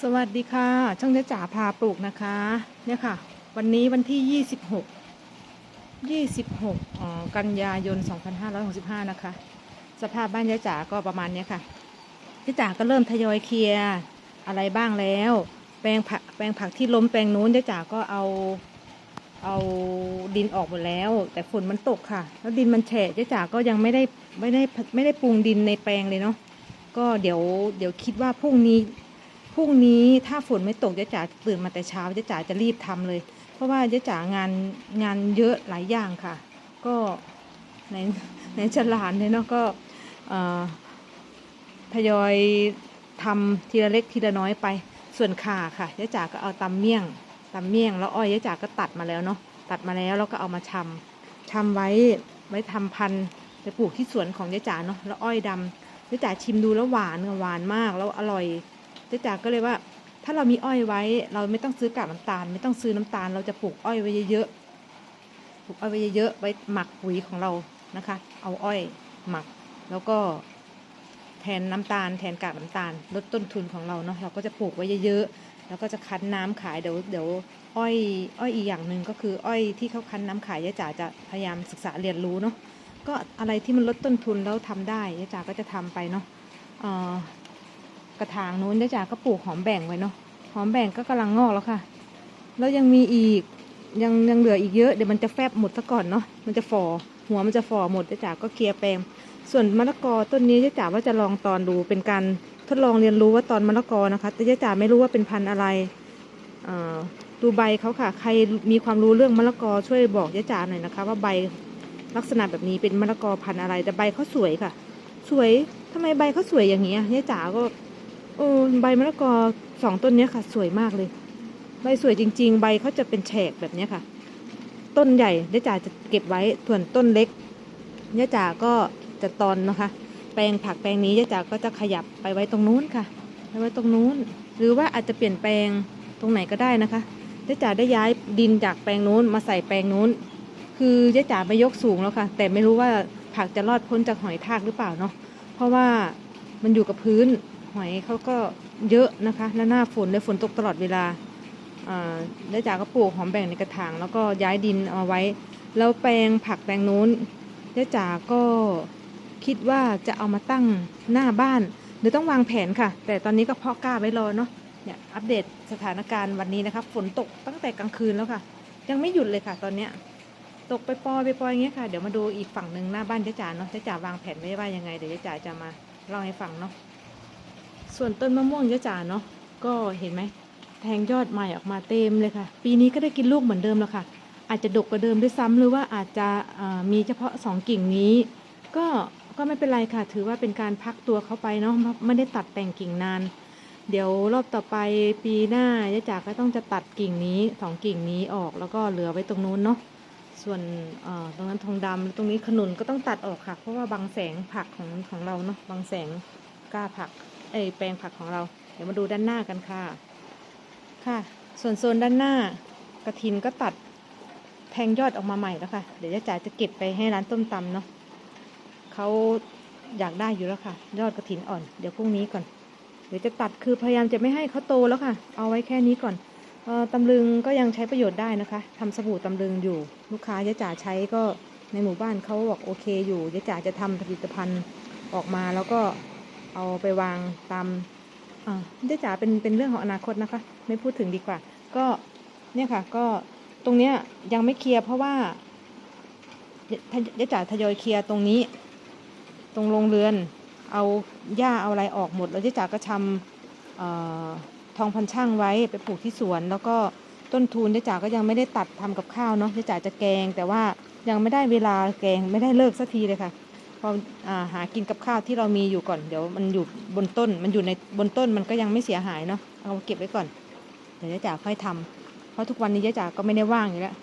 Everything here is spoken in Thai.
สวัสดีค่ะ ช่างเจ๊จ๋าพาปลูกนะคะ เนี่ยค่ะ วันนี้วันที่ 26 26อ๋อกันยายน 2565 นะคะ สภาพบ้านเจ๊จ๋าก็ประมาณเนี้ยค่ะเจ๊จ๋าก็เริ่มทยอยเคลียร์อะไรบ้างแล้ว แปลงผักแปลงผักที่ล้มแปลงนู้นเจ๊จ๋าก็เอาเอาดินออกหมดแล้ว แต่ฝนมันตกค่ะ แล้วดินมันแฉะเจ๊จ๋าก็ยังไม่ได้ไม่ได้ไม่ได้ปรุงดินในแปลงเลยเนาะก็เดี๋ยวเดี๋ยวคิดว่าพรุ่งนี้ พรุ่งนี้ถ้าฝนไม่ตกเจจ๋าตื่นมาแต่เช้าเจจ๋าจะรีบทำเลย เพราะว่าเจจ๋างานงานเยอะหลายอย่างค่ะ ก็ในในฉลานเนี่ยเนาะก็ทยอยทำทีละเล็กทีละน้อยไป ส่วนขาค่ะเจจ๋าก็เอาตำเมี่ยงตำเมี่ยง แล้วอ้อยเจจ๋าก็ตัดมาแล้วเนาะตัดมาแล้วแล้วก็เอามาชำชำไว้ไว้ทำพันธุ์ไปปลูกที่สวนของเจจ๋าเนาะแล้วอ้อยดำเจจ๋าชิมดูแล้วหวานหวานมากแล้วอร่อย เจ๊จ๋าก็เลยว่า ถ้าเรามีอ้อยไว้ เราไม่ต้องซื้อกากน้ำตาล ไม่ต้องซื้อน้ำตาล เราจะปลูกอ้อยไว้เยอะๆปลูกอ้อยไว้เยอะๆไว้หมักปุ๋ยของเรานะคะ เอาอ้อยหมักแล้วก็แทนน้ำตาล แทนกากน้ำตาลลดต้นทุนของเราเนาะเราก็จะปลูกไว้เยอะๆแล้วก็จะคั้นน้ำขายเดี๋ยวเดี๋ยวอ้อยอ้อยอีกอย่างหนึ่งก็คืออ้อยที่เขาคั้นน้ำขายยาจ๋าจะพยายามศึกษาเรียนรู้เนาะก็อะไรที่มันลดต้นทุนแล้วทำได้ยาจ๋าก็จะทำไปเนาะเอ่อ กระถางนู้นเจ๊จ๋าก็ปลูกหอมแบ่งไว้เนาะหอมแบ่งก็กำลังงอกแล้วค่ะ แล้วยังมีอีกยังยังเหลืออีกเยอะเดี๋ยวมันจะแฟบหมดซะก่อนเนาะมันจะฝ่อหัวมันจะฝ่อหมดเจ๊จ๋าก็เคลียร์แปลง ส่วนมะละกอต้นนี้เจ๊จ๋าว่าจะลองตอนดูเป็นการทดลองเรียนรู้ว่าตอนมะละกอนะคะแต่เจ๊จ๋าไม่รู้ว่าเป็นพันธุ์อะไรดูใบเขาค่ะ ใครมีความรู้เรื่องมะละกอช่วยบอกเจ๊จ๋าหน่อยนะคะ ว่าใบลักษณะแบบนี้เป็นมะละกอพันธุ์อะไร แต่ใบเขาสวยค่ะ สวยทำไมใบเขาสวยอย่างนี้อะเจ๊จ๋าก็ โอ้ใบมะละกอสองต้นนี้ค่ะ สวยมากเลย ใบสวยจริง ๆ ใบเขาจะเป็นแฉกแบบนี้ค่ะ ต้นใหญ่เจ๊จ๋าจะเก็บไว้ส่วนต้นเล็กเจ๊จ๋าก็จะตอนนะคะ แปลงผักแปลงนี้เจ๊จ๋าก็จะขยับไปไว้ตรงนู้นค่ะไปไว้ตรงนู้น หรือว่าอาจจะเปลี่ยนแปลงตรงไหนก็ได้นะคะเจ๊จ๋าได้ย้ายดินจากแปลงนู้นมาใส่แปลงนู้น คือเจ๊จ๋าไปยกสูงแล้วค่ะ แต่ไม่รู้ว่าผักจะรอดพ้นจากหอยทากหรือเปล่าเนาะเพราะว่ามันอยู่กับพื้น หอยเขาก็เยอะนะคะ แล้วหน้าฝนเลยฝนตกตลอดเวลาอ่าแล้จากก็ปลูกหอมแบ่งในกระถาง แล้วก็ย้ายดินเอาไว้ แล้วแปลงผักแปลงนู้นเจ๊จ๋าก็คิดว่าจะเอามาตั้งหน้าบ้านเดี๋ยวต้องวางแผนค่ะ แต่ตอนนี้ก็เพาะกล้าไว้รอเนาะเนี่ยอัปเดตสถานการณ์วันนี้นะคะฝนตกตั้งแต่กลางคืนแล้วค่ะ ยังไม่หยุดเลยค่ะ ตอนเนี้ยตกไปปอยไปปอยอย่างเงี้ยค่ะ เดี๋ยวมาดูอีกฝั่งหนึ่งหน้าบ้านเจ๊จ๋าเนาะเจ๊จ๋าวางแผนไว้ว่ายังไง เดี๋ยวเจ๊จ๋าจะมาเล่าให้ฟังเนาะ ส่วนต้นมะม่วงเจจ๋าเนาะก็เห็นไหมแทงยอดใหม่ออกมาเต็มเลยค่ะ ปีนี้ก็ได้กินลูกเหมือนเดิมแล้วค่ะ อาจจะดกกว่าเดิมด้วยซ้ำหรือว่าอาจจะมีเฉพาะสองกิ่งนี้ ก็ก็ไม่เป็นไรค่ะ ถือว่าเป็นการพักตัวเขาไปเนาะไม่ได้ตัดแต่งกิ่งนาน เดี๋ยวรอบต่อไปปีหน้ายาจ๋าก็ต้องจะตัดกิ่งนี้สองกิ่งนี้ออกแล้วก็เหลือไว้ตรงนู้นเนาะส่วนตรงนั้นทองดำตรงนี้ขนุนก็ต้องตัดออกค่ะ เพราะว่าบังแสงผักของของเราเนาะบังแสงกล้าผัก เอยแปลงผักของเรา เดี๋ยวมาดูด้านหน้ากันค่ะ ค่ะ ส่วนโซนด้านหน้ากระถินก็ตัดแทงยอดออกมาใหม่แล้วค่ะ เดี๋ยวจะจ๋าจะเก็บไปให้ร้านต้มตำเนาะเขาอยากได้อยู่แล้วค่ะ ยอดกระถินอ่อน เดี๋ยวพรุ่งนี้ก่อน เดี๋ยวจะตัดคือพยายามจะไม่ให้เขาโตแล้วค่ะ เอาไว้แค่นี้ก่อนออตำลึงก็ยังใช้ประโยชน์ได้นะคะทำสบู่ตำลึงอยู่ ลูกค้ายะจ๋าใช้ก็ในหมู่บ้านเขาบอกโอเคอยู่ยะจ๋าจะทำผลิตภัณฑ์ออกมาแล้วก็ เอาไปวางตามอ่าเจ๊จ๋าเป็นเป็นเรื่องของอนาคตนะคะ ไม่พูดถึงดีกว่า ก็เนี่ยค่ะ ก็ตรงเนี้ยยังไม่เคลียร์เพราะว่าเจ๊จ๋าทยอยเคลียร์ตรงนี้ ตรงโรงเรือน เอาหญ้าเอาอะไรออกหมด แล้วเจ๊จ๋าก็ทำออทองพันช่างไว้ไปปลูกที่สวน แล้วก็ต้นทุนเจ๊จ๋าก็ยังไม่ได้ตัดทำกับข้าวเนาะเจ๊จ๋าจะแกง แต่ว่ายังไม่ได้เวลาแกงไม่ได้เลิกสักทีเลยค่ะ พออาหากินกับข้าวที่เรามีอยู่ก่อน เดี๋ยวมันอยู่บนต้น มันอยู่ในบนต้นมันก็ยังไม่เสียหายเนาะเอาเก็บไว้ก่อน เดี๋ยวเจ๊จ๋าค่อยทำเพราะทุกวันนี้เจ๊จ๋าก็ไม่ได้ว่างอยู่แล้ว